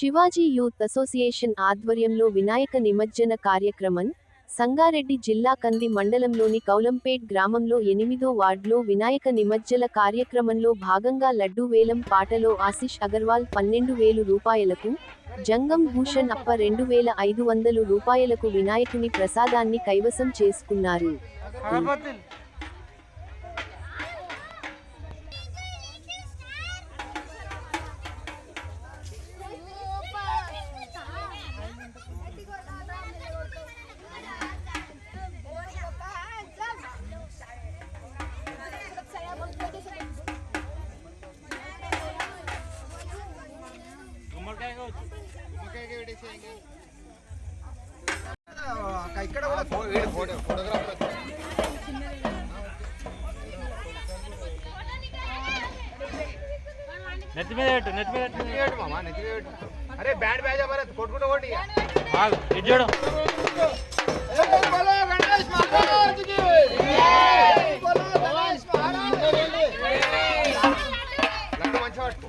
Shivaji youth association ఆధ్వర్యంలో వినాయక నిమజ్జన కార్యక్రమం సంగారెడ్డి జిల్లా కంది మండలంలోని కౌలంపేట్ గ్రామంలో ఎనిమిదో వార్డులో వినాయక నిమజ్జన కార్యక్రమంలో భాగంగా లడ్డూ వేలం పాటలో ఆశిష్ అగర్వాల్ పన్నెండు వేలు రూపాయలకు జంగం భూషణ్ అప్ప రెండు వేల ఐదు వందలు రూపాయలకు వినాయకుని ప్రసాదాన్ని కైవసం చేసుకున్నారు. ఇక్కడ కూడా ఫోటో ఫోటోగ్రాఫర్ నెత్తి మీద పెట్టు. నెత్తి మీద పెట్టు. నెత్తివేడు మామ నెత్తివేడు అరే బ్యాండ్ బ్యాజ్ భరత్ కొట్టుకుంటూ కొట్టి ఇటు చూడు. మంచిగా పట్టుకో.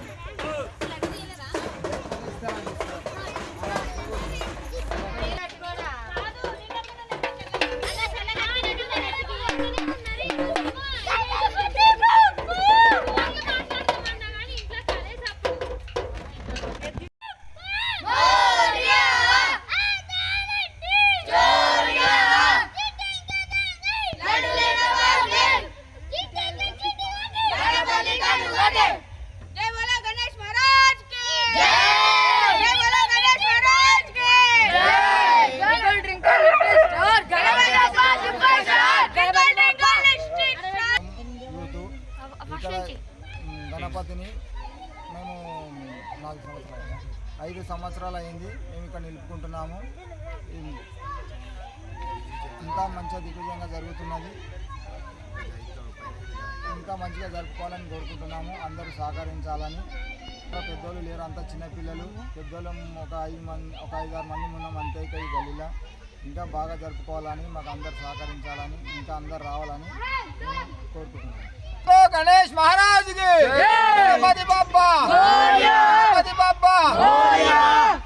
మేము నాలుగు సంవత్సరాలు ఐదు సంవత్సరాలు అయింది మేము ఇక్కడ నిలుపుకుంటున్నాము. ఇంకా మంచిగా దిగ్విజయంగా జరుగుతున్నది. ఇంకా మంచిగా జరుపుకోవాలని కోరుకుంటున్నాము. అందరూ సహకరించాలని. ఇంకా పెద్దోళ్ళు లేరు అంతా చిన్నపిల్లలు పెద్దోళ్ళం ఒక ఐదు మంది ఒక ఐదు ఆరు మంది ఉన్నాం అంతే ఇక ఈ గల్లీలో. ఇంకా బాగా జరుపుకోవాలని మాకు అందరు సహకరించాలని ఇంకా అందరు రావాలని కోరుకుంటున్నాం. గణేష్ మహారాజ్ ગણપતિ બાપા ગણપતિ બાપા